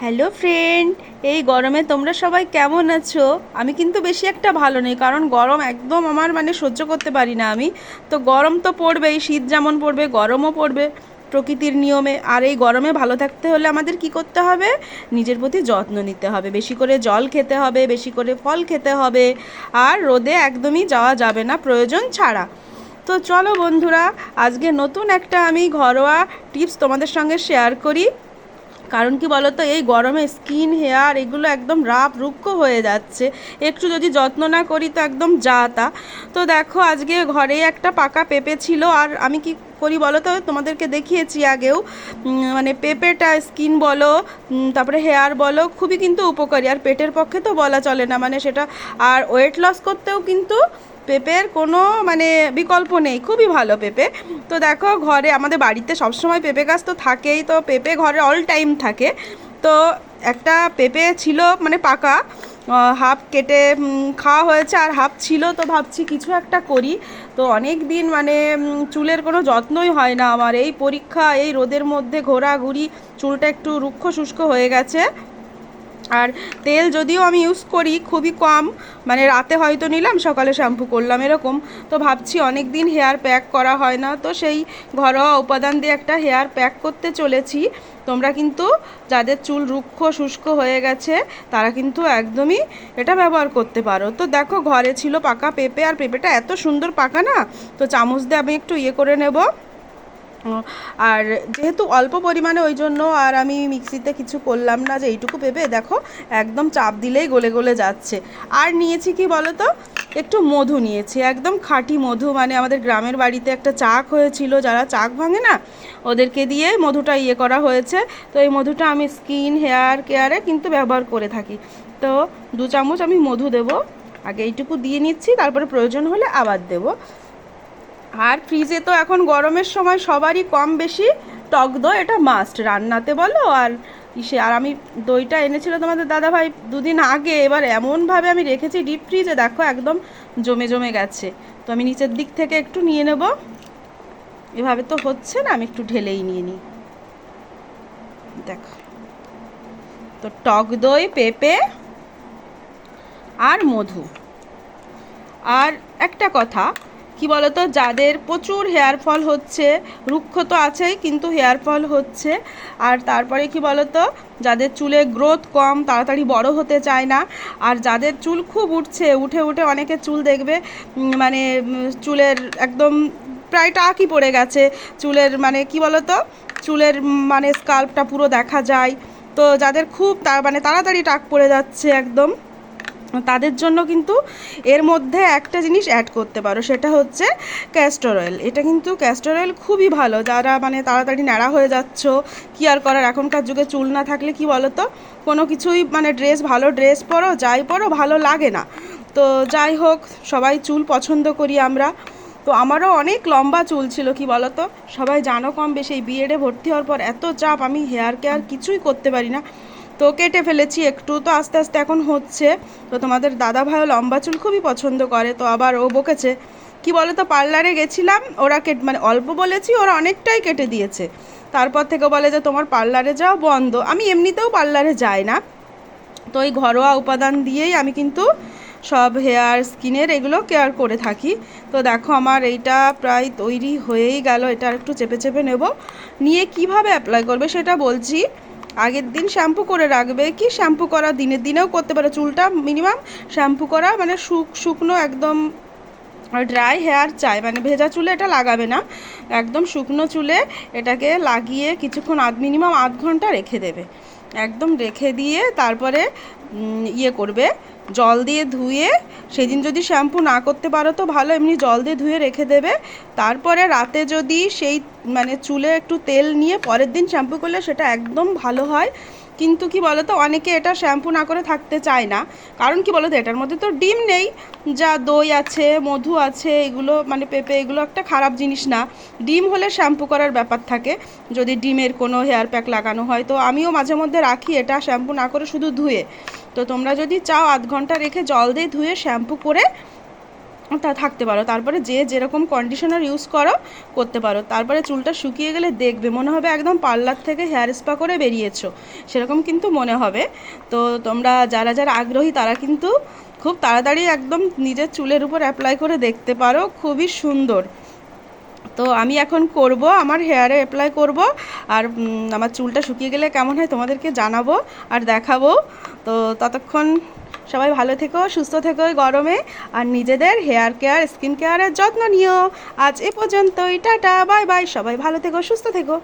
Hello friend, এই গরমে তোমরা সবাই কেমন আছো? আমি কিন্তু বেশি একটা ভালো নেই, কারণ গরম একদম আমার মানে সহ্য করতে পারি না আমি। তো গরম তো পড়বেই, শীত যেমন পড়বে, গরমও পড়বে প্রকৃতির নিয়মে। আর এই গরমে ভালো থাকতে হলে আমাদের কি করতে হবে? নিজের প্রতি যত্ন নিতে হবে। বেশি করে জল খেতে হবে, বেশি করে ফল খেতে হবে। আর রোদে একদমই যাওয়া যাবে না, প্রয়োজন ছাড়া। তো চলো বন্ধুরা, আজকে নতুন একটা আমি ঘরোয়া টিপস তোমাদের সঙ্গে শেয়ার করি। কারণ কি বলতো, এই গরমে স্কিন হেয়ার এগুলো একদম রাপ রুক্ষ হয়ে যাচ্ছে। একটু যদি যত্ন না করি তো একদম যা তা। তো দেখো, আজকে ঘরে একটা পাকা পেঁপে ছিল আর আমি কি করি বলো তো? তোমাদেরকে দেখিয়েছি আগেও। মানে পেঁপেটা স্কিন বলো তারপরে হেয়ার বলো, খুবই কিন্তু উপকারী। আর পেটের পক্ষে তো বলা চলে না মানে সেটা আর ওয়েট লস করতেও কিন্তু পেঁপের কোনো মানে বিকল্প নেই। খুবই ভালো পেঁপে। তো দেখো, ঘরে আমাদের বাড়িতে সবসময় পেঁপে গাছ তো থাকেই, তো পেঁপে ঘরে অল টাইম থাকে। তো একটা পেঁপে ছিল মানে পাকা হাফ কেটে খাওয়া হয়েছে আর হাফ ছিল, তো ভাবছি কিছু একটা করি। তো অনেক দিন মানে চুলের কোনো যত্নই হয় না আমার। এই পরীক্ষা, এই রোদের মধ্যে ঘোরাঘুরি, চুলটা একটু রুক্ষ শুষ্ক হয়ে গেছে। আর তেল যদিও আমি ইউজ করি, খুবই কম মানে রাতে হয়তো নিলাম, সকালে শ্যাম্পু করলাম, এরকম। তো ভাবছি অনেক দিন হেয়ার প্যাক করা হয় না, তো সেই ঘরোয়া উপাদান দিয়ে একটা হেয়ার প্যাক করতে চলেছি। তোমরা কিন্তু যাদের চুল রুক্ষ, শুষ্ক হয়ে গেছে, তারা কিন্তু একদমই এটা ব্যবহার করতে পারো। তো দেখো, ঘরে ছিল পাকা পেঁপে, আর পেঁপেটা এত সুন্দর পাকা না, তো চামচ দিয়ে আমি একটু ইয়ে করে নেব। আর যেহেতু অল্প পরিমাণে ওই জন্য আর আমি মিক্সিতে কিছু করলাম না যে এইটুকু পেঁপে দেখো একদম চাপ দিলেই গলে গলে যাচ্ছে। আর নিয়েছি কি বলো তো একটু মধু নিয়েছি, একদম খাঁটি মধু মানে আমাদের গ্রামের বাড়িতে একটা চাক হয়েছিল, যারা চাক ভাঙে না, ওদেরকে দিয়ে মধুটা ইয়ে করা হয়েছে। তো এই মধুটা আমি স্কিন, হেয়ার কেয়ারে কিন্তু ব্যবহার করে থাকি। তো দু চামচ আমি মধু দেবো, আগে এইটুকু দিয়ে নিচ্ছি, তারপরে প্রয়োজন হলে আবার দেবো। আর ফ্রিজে তো এখন গরমের সময় সবারই কম বেশি টক দই, এটা মাস্ট রান্নাতে বলো আর ইসে আর আমি দইটা এনেছিল তোমাদের দাদা ভাই দুদিন আগে, এবার এমনভাবে আমি রেখেছি ডিপ ফ্রিজে দেখো একদম জমে জমে গেছে। তো আমি নিচের দিক থেকে একটু নিয়ে নেব। এভাবে তো হচ্ছে না, আমি একটু ঢেলেই নিয়ে নিই। দেখো। তো টক দই, পেঁপে আর মধু। আর একটা কথা কি বলতো, যাদের প্রচুর হেয়ার ফল হচ্ছে, রুক্ষ তো আছেই, কিন্তু হেয়ার ফল হচ্ছে। আর তারপরে কি বলতো, যাদের চুলে গ্রোথ কম, তাড়াতাড়ি বড় হতে চায় না। আর যাদের চুল খুব উঠছে, উঠে উঠে অনেকের চুল দেখবে মানে চুলের একদম প্রায় টাকই পড়ে গেছে। চুলের মানে কি বলতো, চুলের মানে স্কাল্পটা পুরো দেখা যায়। তো যাদের খুব তার মানে তাড়াতাড়ি টাক পড়ে যাচ্ছে একদম। তাদের জন্য কিন্তু এর মধ্যে একটা জিনিস অ্যাড করতে পারো, সেটা হচ্ছে ক্যাস্টর অয়েল এটা কিন্তু ক্যাস্টর অয়েল খুবই ভালো, যারা মানে তাড়াতাড়ি ন্যাড়া হয়ে যাচ্ছ, কি আর করার, এখনকার যুগে চুল না থাকলে কি বলো তো কোনো কিছুই মানে ড্রেস ভালো ড্রেস পরো, যাই পরো, ভালো লাগে না। তো যাই হোক, সবাই চুল পছন্দ করি আমরা। তো আমারও অনেক লম্বা চুল ছিল, কি বলো তো সবাই জানো কম বেশি, এই বিএডে ভর্তি হওয়ার পর এত চাপ, আমি হেয়ার কেয়ার কিছুই করতে পারি না। তো কেটে ফেলেছি, একটু তো আস্তে আস্তে এখন হচ্ছে। তো তোমাদের দাদা ভাইও লম্বা চুল খুবই পছন্দ করে, তো আবার ও বকেছে। কি বলো তো পার্লারে গেছিলাম, ওরা কেট মানে অল্প বলেছি, ওরা অনেকটাই কেটে দিয়েছে। তারপর থেকে বলে যে, তোমার পার্লারে যাও, বন্ধ। আমি এমনিতেও পার্লারে যাই না। তো এই ঘরোয়া উপাদান দিয়েই আমি কিন্তু সব হেয়ার, স্কিনের এগুলো কেয়ার করে থাকি। তো দেখো আমার এইটা প্রায় তৈরি হয়েই গেল, এটা একটু চেপে চেপে নেব। নিয়ে কীভাবে অ্যাপ্লাই করবে সেটা বলছি। আগের দিন শ্যাম্পু করে রাখবে কি? শ্যাম্পু করা দিনের দিনেও করতে পারে। চুলটা মিনিমাম শ্যাম্পু করা মানে শুক শুকনো একদম ড্রাই হেয়ার চাই। মানে ভেজা চুলে এটা লাগাবে না। একদম শুকনো চুলে এটাকে লাগিয়ে কিছুক্ষণ আধ মিনিমাম আধ ঘণ্টা রেখে দেবে। একদম রেখে দিয়ে তারপরে ইয়ে করবে। জল দিয়ে ধুয়ে, সেদিন যদি শ্যাম্পু না করতে পারো তো ভালো, এমনি জল দিয়ে ধুয়ে রেখে দেবে। তারপরে রাতে যদি সেই মানে চুলে একটু তেল নিয়ে পরের দিন শ্যাম্পু করলে সেটা একদম ভালো হয়। কিন্তু কি বলতো, অনেকে এটা শ্যাম্পু না করে থাকতে চায় না। কারণ কি বলতো, এটার মধ্যে তো ডিম নেই। যা দই আছে, মধু আছে, এগুলো মানে পেঁপে, এগুলো একটা খারাপ জিনিস না। ডিম হলে শ্যাম্পু করার ব্যাপার থাকে। যদি ডিমের কোনো হেয়ার প্যাক লাগানো হয়, তো আমিও মাঝে মধ্যে রাখি এটা শ্যাম্পু না করে শুধু ধুয়ে। তো তোমরা যদি চাও আধ ঘণ্টা রেখে জল দিয়ে ধুয়ে শ্যাম্পু করে তা থাকতে পারো। তারপরে যে যেরকম কন্ডিশনার ইউজ করো, করতে পারো। তারপরে চুলটা শুকিয়ে গেলে দেখবে, মনে হবে একদম পার্লার থেকে হেয়ার স্পা করে বেরিয়েছো। সেরকম কিন্তু মনে হবে। তো তোমরা যারা যারা আগ্রহী, তারা কিন্তু খুব তাড়াতাড়ি একদম নিজের চুলের উপর অ্যাপ্লাই করে দেখতে পারো। খুবই সুন্দর। তো আমি এখন করব, আমার হেয়ারে অ্যাপ্লাই করব। আর আমার চুলটা শুকিয়ে গেলে কেমন হয় তোমাদেরকে জানাব আর দেখাবো। তো ততক্ষণ সবাই ভালো থেকো, সুস্থ থেকো গরমে। আর নিজেদের হেয়ার কেয়ার স্কিন কেয়ারের যত্ন নিও। আজ এ পর্যন্তই, টাটা বাই বাই সবাই ভালো থেকো, সুস্থ থেকো।